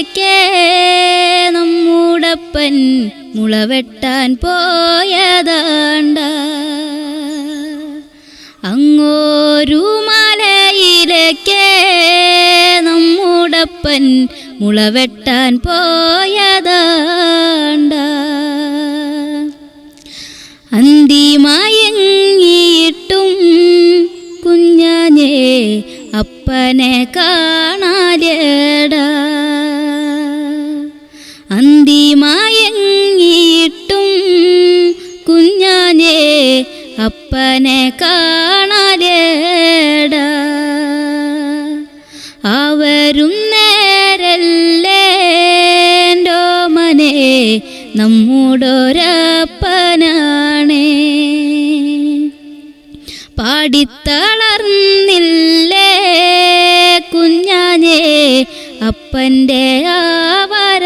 മലയിലേക്ക് നമ്മുടപ്പൻ മുളവെട്ടാൻ പോയതാണ്ട. അങ്ങോരു മലയിലേക്കേ നമ്മുടപ്പൻ മുളവെട്ടാൻ പോയതാണ്ട. അന്തിമയങ്ങിയിട്ടും കുഞ്ഞാഞ്ഞേ അപ്പനെ കാണാലേടാ. അന്തിമയങ്ങിയിട്ടും കുഞ്ഞാനെ അപ്പനെ കാണാലേട. അവരും നേരല്ലേണ്ടോ മനെ? നമ്മുടൊരപ്പനാണേ. പാടിത്തളർന്നില്ലേ കുഞ്ഞാഞ്ഞേ അപ്പന്റെ ആവരവേ.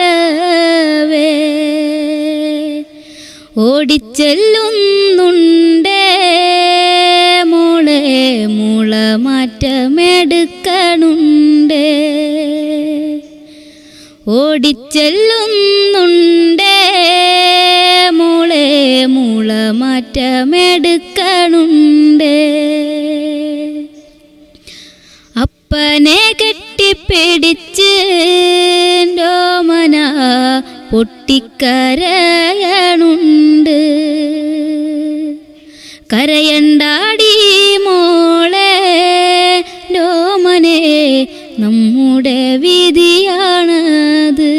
ഓടിച്ചെല്ലുന്നുണ്ടേ മോളെ മുള മാറ്റമെടുക്കണുണ്ടേ ഓടിച്ചെല്ലുന്നുണ്ടേ മോളെ മുള അപ്പനെ കെട്ടിപ്പിടിച്ച് പൊട്ടിക്കരയണുണ്ട് കരയണ്ടാടി മോളെ രോമനെ നമ്മുടെ വിധിയാണത്.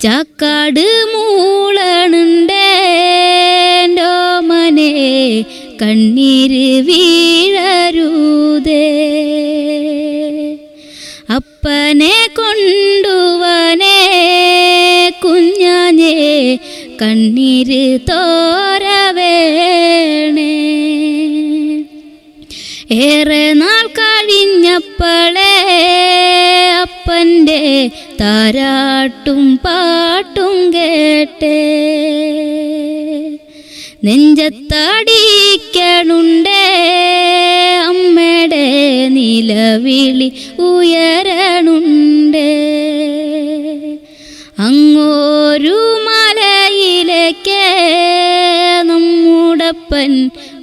ചാക്കാട് മൂളണുണ്ടേ രോമനെ കണ്ണീര് വീഴരുതേ. അപ്പനെ കുഞ്ഞാഞ്ഞേ കണ്ണീര് തോരവേണേ ഏറെ നാൾ കഴിഞ്ഞപ്പോഴേ അപ്പന്റെ താരാട്ടും പാട്ടും കേട്ടേ. നെഞ്ചത്തടിക്കണുണ്ടേ അമ്മയുടെ നിലവിളി ഉയരണുണ്ടേ. അങ്ങോരു മലയിലേക്ക് നമ്മുടപ്പൻ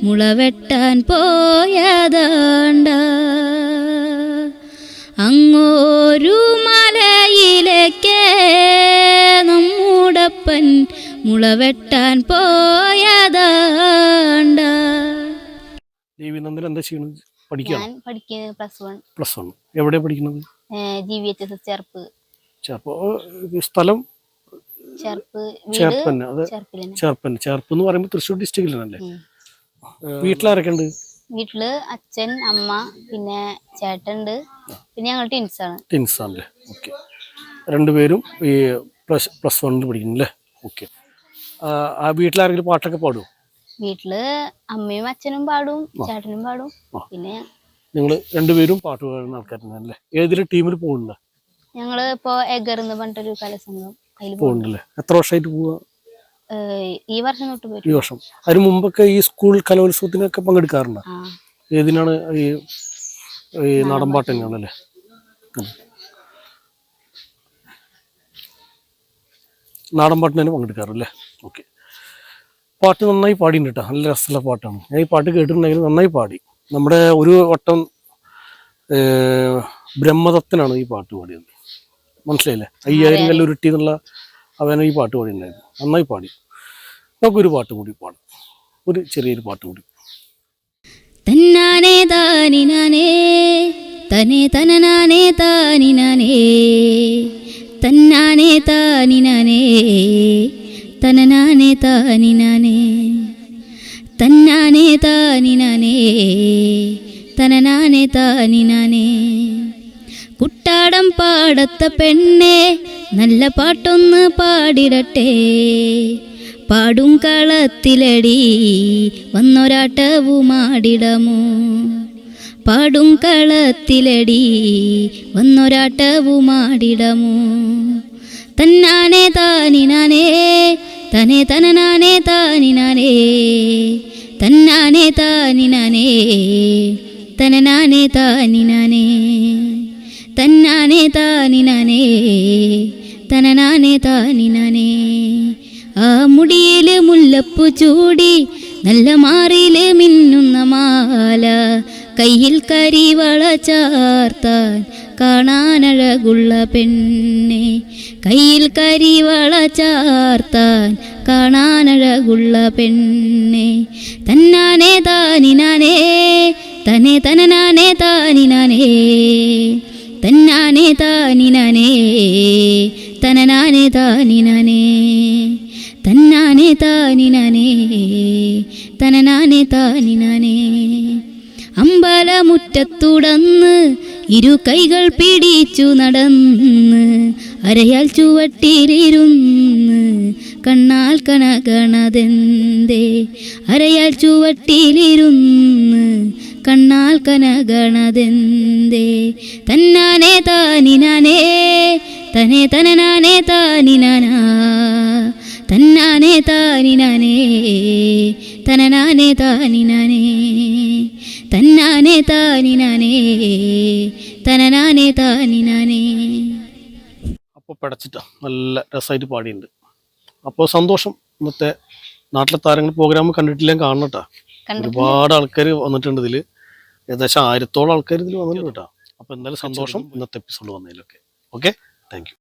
മുളവെട്ടാൻ പോയതാണ്ട. അങ്ങോരു മലയിലേക്ക് നമ്മുടപ്പൻ മുളവെട്ടാൻ പോയതാണ്ട. ദേവി എന്താ ചെയ്യുന്നത് പഠിക്കുകയാണ്? ഞാൻ പഠിക്കുന്നത് പ്ലസ് വൺ പ്ലസ് വൺ എവിടെ പഠിക്കുന്നത്? G V H S Cherpu സ്ഥലം? ചേർപ്പന്നെ അത് ചേർപ്പന്നെ. ചേർപ്പ് എന്ന് പറയുമ്പോൾ തൃശ്ശൂർ ഡിസ്ട്രിക്റ്റിലാണല്ലേ. വീട്ടിലാരൊക്കെ ഉണ്ട് വീട്ടിൽ അച്ഛൻ അമ്മ പിന്നെ ചേട്ടണ്ട് പിന്നെ ഞങ്ങൾ ടിൻസ് ആണ്. ടിൻസ് ആണല്ലേ? ഓക്കെ രണ്ടുപേരും ഈ പ്ലസ് പ്ലസ് വണ്ണിൽ പഠിക്കുന്നു അല്ലേ? ഓക്കെ ആ വീട്ടിലാരെങ്കിലും പാട്ടൊക്കെ പാടുമോ വീട്ടിൽ അമ്മയും അച്ഛനും പാടും ചേട്ടനും പാടും. പിന്നെ നിങ്ങൾ രണ്ടുപേരും പാട്ട് പാടുന്ന ആൾക്കാരുണ്ടല്ലേ ഏതൊരു ടീമിൽ പോകുന്നുണ്ടോ? ഞങ്ങൾ ഇപ്പോ എഗർന്ന് പറഞ്ഞിട്ടൊരു കലാസംഘം. പോകുന്നുണ്ടല്ലേ എത്ര വർഷമായിട്ട് പോവാ? ഈ വർഷം തൊട്ട് ഈ വർഷം. അതിന് മുമ്പൊക്കെ ഈ സ്കൂൾ കലോത്സവത്തിനൊക്കെ പങ്കെടുക്കാറുണ്ട്? ഏതിനാണ് ഈ ഈ നാടൻപാട്ട് തന്നെയാണല്ലേ? നാടൻപാട്ടിന് തന്നെ പങ്കെടുക്കാറല്ലേ? ഓക്കെ. പാട്ട് നന്നായി പാടിയിട്ടുണ്ട് കേട്ടോ. നല്ല രസമുള്ള പാട്ടാണ്. ഞാൻ ഈ പാട്ട് കേട്ടിട്ടുണ്ടെങ്കിൽ നന്നായി പാടി. നമ്മുടെ ഒരു വട്ടം ബ്രഹ്മദത്തനാണ് ഈ പാട്ട് പാടിയത്. മനസ്സിലായില്ലേ? അയ്യായിരം കല്ലുരുട്ടി എന്നുള്ള അവനെ ഈ പാട്ട് പാടിയിട്ടുണ്ടായിരുന്നു. നന്നായി പാടി. നമുക്കൊരു പാട്ട് കൂടി പാടാം. ഒരു ചെറിയൊരു പാട്ട് കൂടി. തന്നാനേ താനിനാനേ തനേ തനനാനേ താനിനാനേ തന്നാനേ താനിനാനേ തനനാനേ താനിനാനേ തന്നാനേ താനിനാനേ തനനാനേ താനിനാനേ. പാടത്ത പെണ്ണെ നല്ല പാട്ടൊന്ന് പാടിടട്ടെ. പാടും കളത്തിലടി വന്നൊരാട്ടവുമാടിടമോ. പാടും കളത്തിലടി വന്നൊരാട്ടവുമാടിടമോ. തന്നാനേ താനിനാനേ തനെ തനനാനേ താനിനാനേ. തന്നാനേ താനിനാനേ തനനാനേ താനിനാനേ. തന്നാനെ താനിനാനേ തനനാനെ താനിനാനേ. ആ മുടിയിൽ മുല്ലപ്പൂ ചൂടി നല്ല മാറിയിൽ മിന്നുന്ന മാല കയ്യിൽ കരിവള ചാർത്താൻ കാണാനഴകുള്ള പെണ്ണെ. കയ്യിൽ കരിവള ചാർത്താൻ കാണാനഴകുള്ള പെണ്ണെ. തന്നാനെ താനിനാനേ തനെ തനനാനെ താനിനാനേ. തന്നാനെ താനിനാനേ തനനാനെ താനിനാനേ തന്നാനെ താനിനാനേ തനനാനെ താനിനാനേ. അമ്പലമുറ്റത്തുടന്ന് ഇരു കൈകൾ പിടിച്ചു നടന്ന് അരയാൽ ചുവട്ടിലിരുന്ന് കണ്ണാൽ കനകണതെന്തേ? അരയാൽ ചുവട്ടിലിരുന്ന് കണ്ണാൽ കനകണതെന്തേ? തന്നാനേ താനിനാനേ തനെ തനനാനേ താനിനാനാ. തന്നാനേ താനിനാനേ തനനാനേ താനിനാനേ. തന്നാനേ താനിനാനേ തനനാനേ താനിനാനേ. അപ്പോൾ പടച്ചിട്ടോ നല്ല രസമായിട്ട് പാടിയിട്ടുണ്ട് അപ്പോൾ സന്തോഷം. ഇന്നത്തെ നാട്ടിലെ താരങ്ങൾ പ്രോഗ്രാം കണ്ടിട്ടില്ല? കാണണട്ടാ. ഒരുപാട് ആൾക്കാർ വന്നിട്ടുണ്ട് ഇതിൽ ഏകദേശം ആയിരത്തോളം ആൾക്കാർ ഇതിൽ വന്നിട്ടുണ്ട് കേട്ടോ. അപ്പോൾ എന്തായാലും സന്തോഷം ഇന്നത്തെ എപ്പിസോഡ് വന്നതിലൊക്കെ. Okay thank you